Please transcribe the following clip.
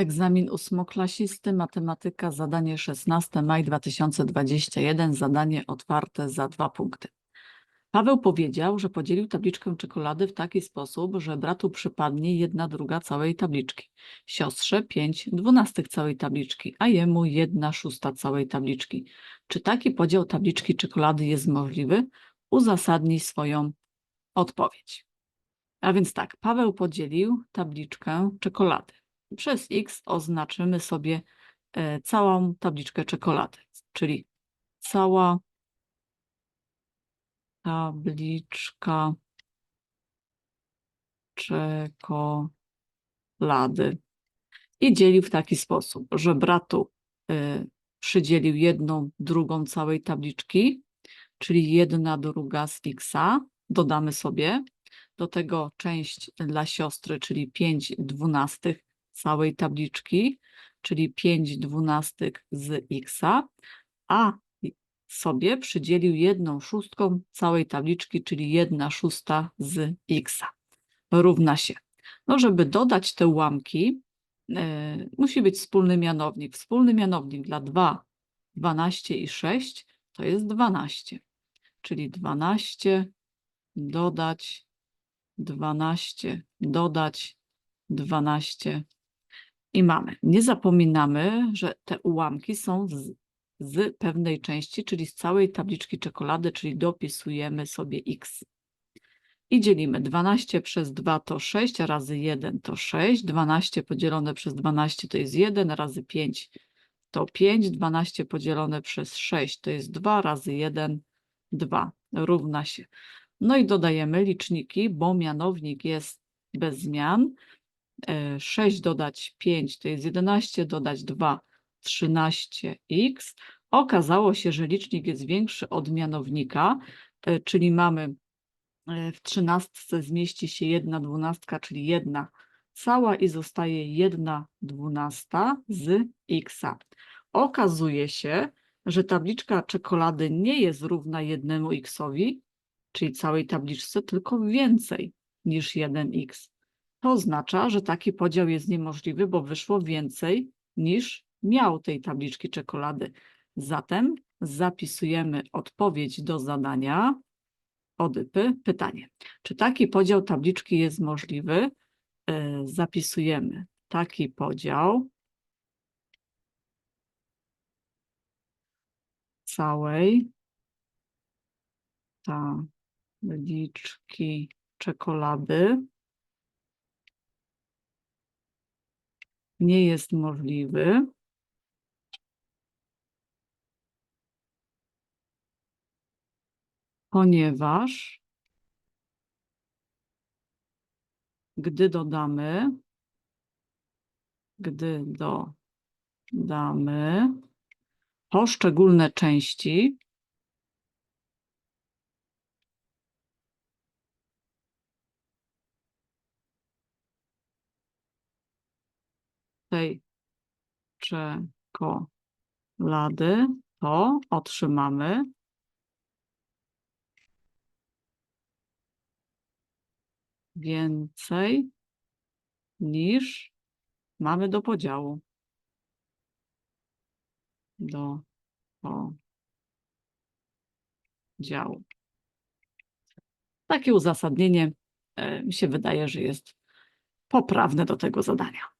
Egzamin ósmoklasisty, matematyka, zadanie 16, maj 2021, zadanie otwarte za dwa punkty. Paweł powiedział, że podzielił tabliczkę czekolady w taki sposób, że bratu przypadnie jedna druga całej tabliczki, siostrze pięć dwunastych całej tabliczki, a jemu jedna szósta całej tabliczki. Czy taki podział tabliczki czekolady jest możliwy? Uzasadnij swoją odpowiedź. A więc tak, Paweł podzielił tabliczkę czekolady. Przez x oznaczymy sobie e, całą tabliczkę czekolady, czyli cała tabliczka czekolady. I dzielił w taki sposób, że bratu y, przydzielił jedną drugą całej tabliczki, czyli jedna druga z xa, dodamy sobie, do tego część dla siostry, czyli 5 dwunastych całej tabliczki, czyli 5 dwunastych z xa, a sobie przydzielił jedną szóstką całej tabliczki, czyli jedna szósta z x równa się. No, żeby dodać te ułamki, e, musi być wspólny mianownik. Wspólny mianownik dla 2, 12 i 6 to jest 12, czyli 12 dodać 12, dodać 12 i mamy. Nie zapominamy, że te ułamki są z, z pewnej części, czyli z całej tabliczki czekolady, czyli dopisujemy sobie x. I dzielimy 12 przez 2 to 6, razy 1 to 6, 12 podzielone przez 12 to jest 1, razy 5 to 5, 12 podzielone przez 6 to jest 2, razy 1 2 równa się. No i dodajemy liczniki, bo mianownik jest bez zmian. E, 6 dodać 5 to jest 11, dodać 2 13x. Okazało się, że licznik jest większy od mianownika, e, czyli mamy e, w trzynastce zmieści się jedna dwunastka, czyli jedna cała i zostaje jedna dwunasta z x. Okazuje się, że tabliczka czekolady nie jest równa jednemu xowi, czyli całej tabliczce, tylko więcej niż 1x. To oznacza, że taki podział jest niemożliwy, bo wyszło więcej niż miał tej tabliczki czekolady. Zatem zapisujemy odpowiedź do zadania odypy. Pytanie, czy taki podział tabliczki jest możliwy? E, Zapisujemy taki podział całej tabliczki czekolady nie jest możliwy, ponieważ gdy dodamy, gdy dodamy poszczególne części, tej czekolady, to otrzymamy więcej niż mamy do podziału. Do podziału. Takie uzasadnienie e, mi się wydaje, że jest poprawne do tego zadania.